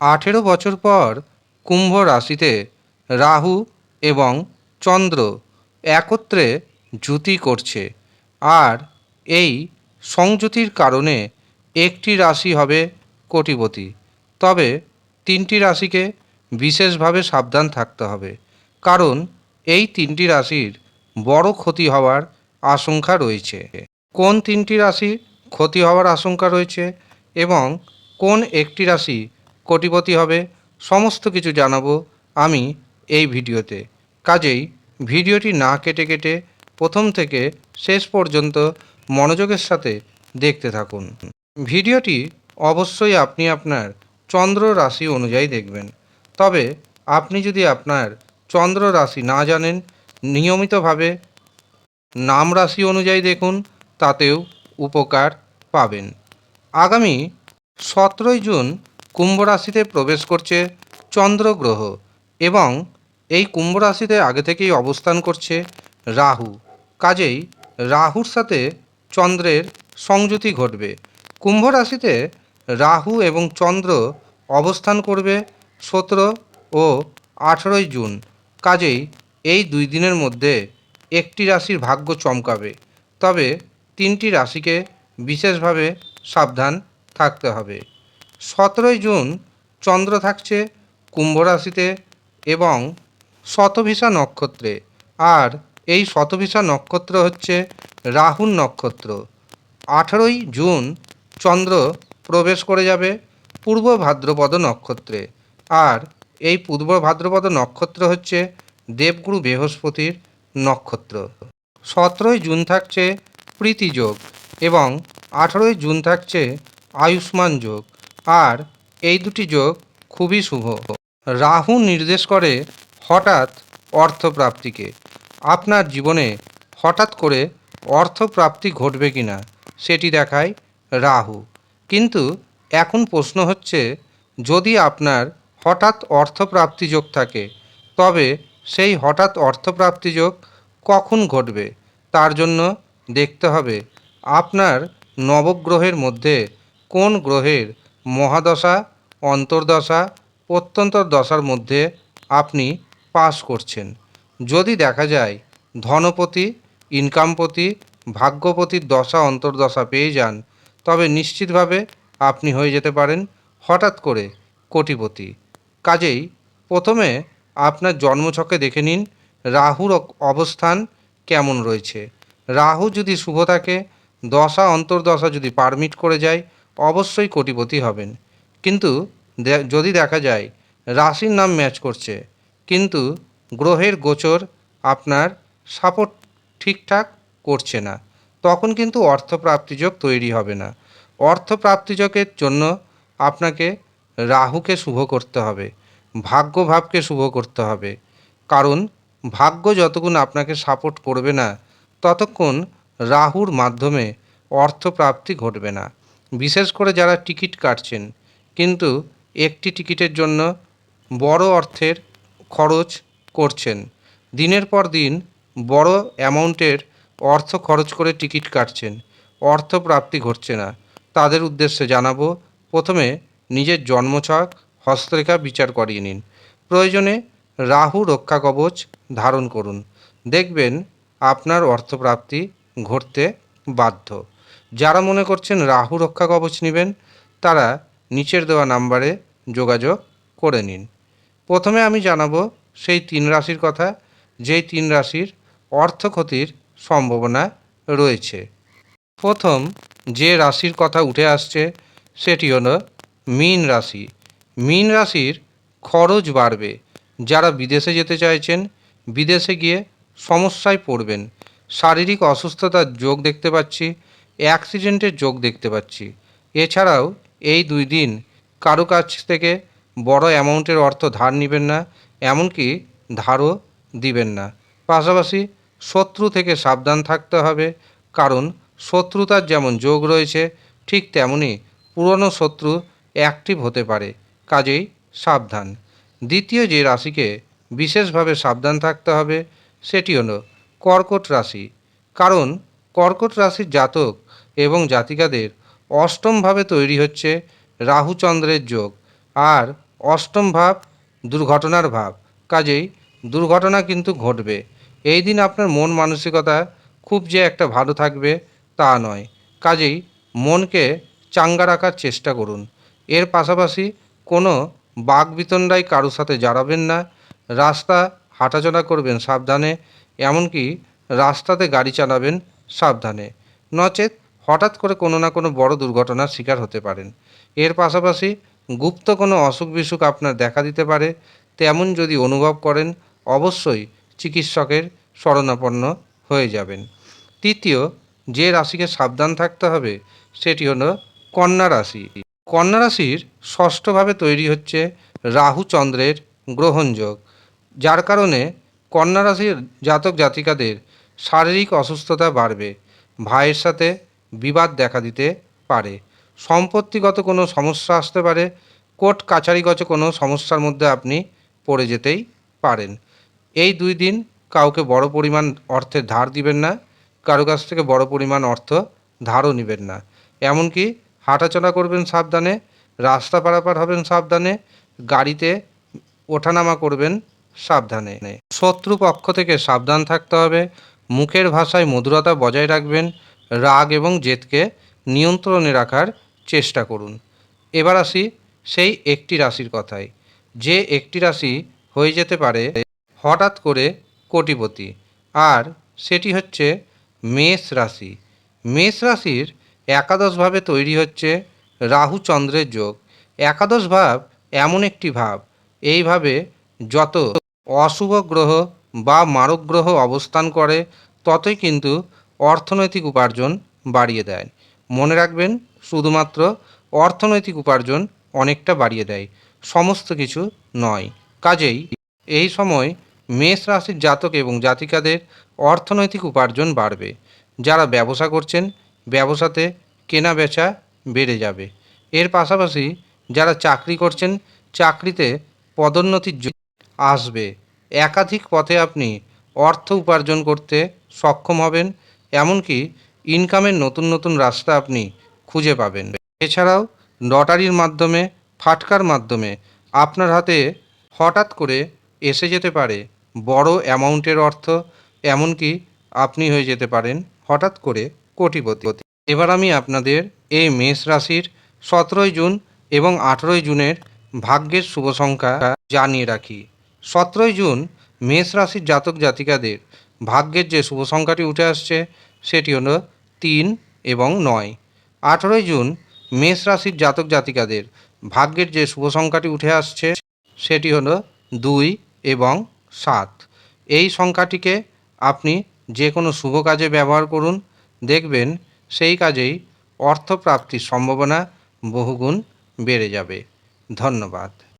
আঠেরো বছর পর কুম্ভ রাশিতে রাহু এবং চন্দ্র একত্রে জুতি করছে। আর এই সংযুতির কারণে একটি রাশি হবে কোটিপতি। তবে তিনটি রাশিকে বিশেষভাবে সাবধান থাকতে হবে। কারণ এই তিনটি রাশির বড় ক্ষতি হওয়ার আশঙ্কা রয়েছে। কোন তিনটি রাশি ক্ষতি হওয়ার আশঙ্কা রয়েছে এবং কোন একটি রাশি কোটিপতি হবে, সমস্ত কিছু জানাব আমি এই ভিডিওতে। কাজেই ভিডিওটি না কেটে কেটে প্রথম থেকে শেষ পর্যন্ত মনোযোগের সাথে দেখতে থাকুন। ভিডিওটি অবশ্যই আপনি আপনার চন্দ্র রাশি অনুযায়ী দেখবেন। তবে আপনি যদি আপনার চন্দ্র রাশি না জানেন, নিয়মিতভাবে নাম রাশি অনুযায়ী দেখুন, তাতেও উপকার পাবেন। আগামী সতেরোই জুন কুম্ভ রাশিতে প্রবেশ করছে চন্দ্র গ্রহ এবং এই কুম্ভ রাশিতে আগে থেকেই অবস্থান করছে রাহু। কাজেই রাহুর সাথে চন্দ্রের সংযুতি ঘটবে। কুম্ভ রাশিতে রাহু এবং চন্দ্র অবস্থান করবে সতেরো ও আঠেরোই জুন। কাজেই এই দুই দিনের মধ্যে একটি রাশির ভাগ্য চমকাবে। তবে তিনটি রাশিকে বিশেষভাবে সাবধান থাকতে হবে। সতেরোই জুন চন্দ্র থাকছে কুম্ভ রাশিতে এবং শতভিসা নক্ষত্রে। আর এই শতভিসা নক্ষত্র হচ্ছে রাহুর নক্ষত্র। আঠেরোই জুন চন্দ্র প্রবেশ করে যাবে পূর্ব ভাদ্রপদ নক্ষত্রে। আর এই পূর্ব ভাদ্রপদ নক্ষত্র হচ্ছে দেবগুরু বৃহস্পতির নক্ষত্র। সতেরোই জুন থাকছে প্রীতি যোগ এবং আঠেরোই জুন থাকছে আয়ুষ্মান যোগ। আর এই দুটি যোগ খুবই শুভ। রাহু নির্দেশ করে হঠাৎ অর্থপ্রাপ্তিকে। আপনার জীবনে হঠাৎ করে অর্থপ্রাপ্তি ঘটবে কি না সেটি দেখায় রাহু। কিন্তু এখন প্রশ্ন হচ্ছে, যদি আপনার হঠাৎ অর্থপ্রাপ্তি যোগ থাকে, তবে সেই হঠাৎ অর্থপ্রাপ্তি যোগ কখন ঘটবে, তার জন্য দেখতে হবে আপনার নবগ্রহের মধ্যে কোন গ্রহের মহাদশা, অন্তর্দশা প্রত্যন্তর দশার মধ্যে আপনি পাস করছেন। যদি দেখা যায় ধনপতি, ইনকামপতি ভাগ্যপতির দশা, অন্তর্দশা পেয়ে যান, তবে নিশ্চিতভাবে আপনি হয়ে যেতে পারেন হঠাৎ করে কোটিপতি। কাজেই প্রথমে আপনার জন্মছকে দেখে নিন, রাহুর অবস্থান কেমন রয়েছে। রাহু যদি শুভ থাকে, দশা, অন্তর্দশা যদি পারমিট করে যায় অবশ্যই কোটিপতি হবেন। কিন্তু যদি দেখা যায়, রাশির নাম ম্যাচ করছে, কিন্তু গ্রহের গোচর আপনার সাপোর্ট ঠিকঠাক করছে না, তখন কিন্তু অর্থপ্রাপ্তিযোগ তৈরি হবে না। অর্থপ্রাপ্তিযোগের জন্য আপনাকে রাহুকে শুভ করতে হবে, ভাগ্যভাবকে শুভ করতে হবে। কারণ ভাগ্য যতক্ষণ আপনাকে সাপোর্ট করবে না, ততক্ষণ রাহুর মাধ্যমে অর্থপ্রাপ্তি ঘটবে না। বিশেষ করে যারা টিকিট কাটছেন। কিন্তু একটি টিকিটের জন্য বড় অর্থের খরচ করছেন। দিনের পর দিন বড় অ্যামাউন্টের অর্থ খরচ করে টিকিট কাটছেন। অর্থ প্রাপ্তি ঘটছে না। তাদের উদ্দেশ্যে জানাব, প্রথমে নিজের জন্মছক, হস্তরেখা বিচার করিয়ে নিন। প্রয়োজনে রাহু রক্ষা কবচ ধারণ করুন। দেখবেন আপনার অর্থপ্রাপ্তি ঘটতে বাধ্য। যারা মনে করছেন রাহু রক্ষা কবচ নেবেন, তারা নিচের দেওয়া নাম্বারে যোগাযোগ করে নিন। প্রথমে আমি জানাব সেই তিন রাশির কথা, যেই তিন রাশির অর্থ ক্ষতির সম্ভাবনা রয়েছে। প্রথম যে রাশির কথা উঠে আসছে, সেটি হলো মীন রাশি। মীন রাশির খরচ বাড়বে। যারা বিদেশে যেতে চাইছেন, বিদেশে গিয়ে সমস্যায় পড়বেন। শারীরিক অসুস্থতার যোগ দেখতে পাচ্ছি অ্যাক্সিডেন্টের যোগ দেখতে পাচ্ছি। এছাড়াও এই দুই দিন কারও কাছ থেকে বড় অ্যামাউন্টের অর্থ ধার নেবেন না, এমনকি ধারও দিবেন না। পাশাপাশি শত্রু থেকে সাবধান থাকতে হবে, কারণ শত্রুতার যেমন যোগ রয়েছে, ঠিক তেমনি পুরনো শত্রু অ্যাক্টিভ হতে পারে, কাজেই সাবধান। দ্বিতীয় যে রাশিকে বিশেষভাবে সাবধান থাকতে হবে, সেটি হলো কর্কট রাশি। কারণ কর্কট রাশির জাতক এবং জাতিকাদের অষ্টমভাবে তৈরি হচ্ছে রাহুচন্দ্রের যোগ। আর অষ্টম ভাব দুর্ঘটনার ভাব। কাজেই দুর্ঘটনা কিন্তু ঘটবে। এই দিন আপনার মন মানসিকতা খুব যে একটা ভালো থাকবে তা নয়। কাজেই মনকে চাঙ্গা রাখার চেষ্টা করুন। এর পাশাপাশি কোনো বাঘ বিতণ্ডায় কারোর সাথে জড়াবেন না। রাস্তা হাঁটাচলা করবেন সাবধানে। এমনকি রাস্তাতে গাড়ি চালাবেন সাবধানে। নচেত হঠাৎ করে কোনো না কোনো বড় দুর্ঘটনার শিকার হতে পারেন। এর পাশাপাশি গুপ্ত কোনো অসুখ বিসুখ আপনার দেখা দিতে পারে, তেমন যদি অনুভব করেন, অবশ্যই চিকিৎসকের শরণাপন্ন হয়ে যাবেন। তৃতীয়, যে রাশিকে সাবধান থাকতে হবে, সেটি হলো কন্যা রাশি। কন্যা রাশির ষষ্ঠভাবে তৈরি হচ্ছে রাহু চন্দ্রের গ্রহণযোগ। যার কারণে কন্যা রাশির জাতক জাতিকাদের শারীরিক অসুস্থতা বাড়বে। ভাইয়ের সাথে বিবাদ দেখা দিতে পারে। সম্পত্তিগত কোনো সমস্যা আসতে পারে, কোর্ট কাছারিগত কোনো সমস্যার মধ্যে আপনি পড়ে যেতেই পারেন। এই দুই দিন কাউকে বড় পরিমাণ অর্থের ধার দিবেন না, কারও কাছ থেকে বড় পরিমাণ অর্থ ধারও নেবেন না। এমনকি হাঁটাচলা করবেন সাবধানে, রাস্তা পারাপার হবেন সাবধানে, গাড়িতে ওঠানামা করবেন সাবধানে। শত্রু পক্ষ থেকে সাবধান থাকতে হবে, মুখের ভাষায় মধুরতা বজায় রাখবেন রাগ এবং জেদকে নিয়ন্ত্রণে রাখার চেষ্টা করুন। এবার আসি সেই একটি রাশির কথায়। যে একটি রাশি হয়ে যেতে পারে হঠাৎ করে কোটিপতি আর সেটি হচ্ছে মেষ রাশি। মেষ রাশির একাদশভাবে তৈরি হচ্ছে রাহু চন্দ্রের যোগ। একাদশ ভাব এমন একটি ভাব। এইভাবে যত অশুভ গ্রহ বা মারক গ্রহ অবস্থান করে, ততই কিন্তু অর্থনৈতিক উপার্জন বাড়িয়ে দেয়। মনে রাখবেন, শুধুমাত্র অর্থনৈতিক উপার্জন অনেকটা বাড়িয়ে দেয়, সমস্ত কিছু নয়। কাজেই এই সময় মেষ রাশির জাতক এবং জাতিকাদের অর্থনৈতিক উপার্জন বাড়বে। যারা ব্যবসা করছেন, ব্যবসাতে কেনা বেচা বেড়ে যাবে। এর পাশাপাশি যারা চাকরি করছেন, চাকরিতে পদোন্নতির আসবে। একাধিক পথে আপনি অর্থ উপার্জন করতে সক্ষম হবেন এমনকি ইনকামের নতুন নতুন রাস্তা আপনি খুঁজে পাবেন। এছাড়াও লটারির মাধ্যমে, ফাটকার মাধ্যমে আপনার হাতে হঠাৎ করে এসে যেতে পারে বড় অ্যামাউন্টের অর্থ, এমনকি আপনি হয়ে যেতে পারেন হঠাৎ করে কোটিপতি। এবার আমি আপনাদের এই মেষ রাশির সতেরোই জুন এবং আঠেরোই জুনের ভাগ্যের শুভ সংখ্যা জানিয়ে রাখি। সতেরোই জুন মেষ রাশির জাতক জাতিকাদের ভাগ্যের যে শুভ সংখ্যাটি উঠে আসছে, সেটি হলো তিন এবং নয়। আঠেরোই জুন, মেষ রাশির জাতক জাতিকাদের ভাগ্যের যে শুভ সংখ্যাটি উঠে আসছে, সেটি হলো দুই এবং সাত। এই সংখ্যাটিকে আপনি যে কোনো শুভ কাজে ব্যবহার করুন। দেখবেন সেই কাজেই অর্থপ্রাপ্তির সম্ভাবনা বহুগুণ বেড়ে যাবে। ধন্যবাদ।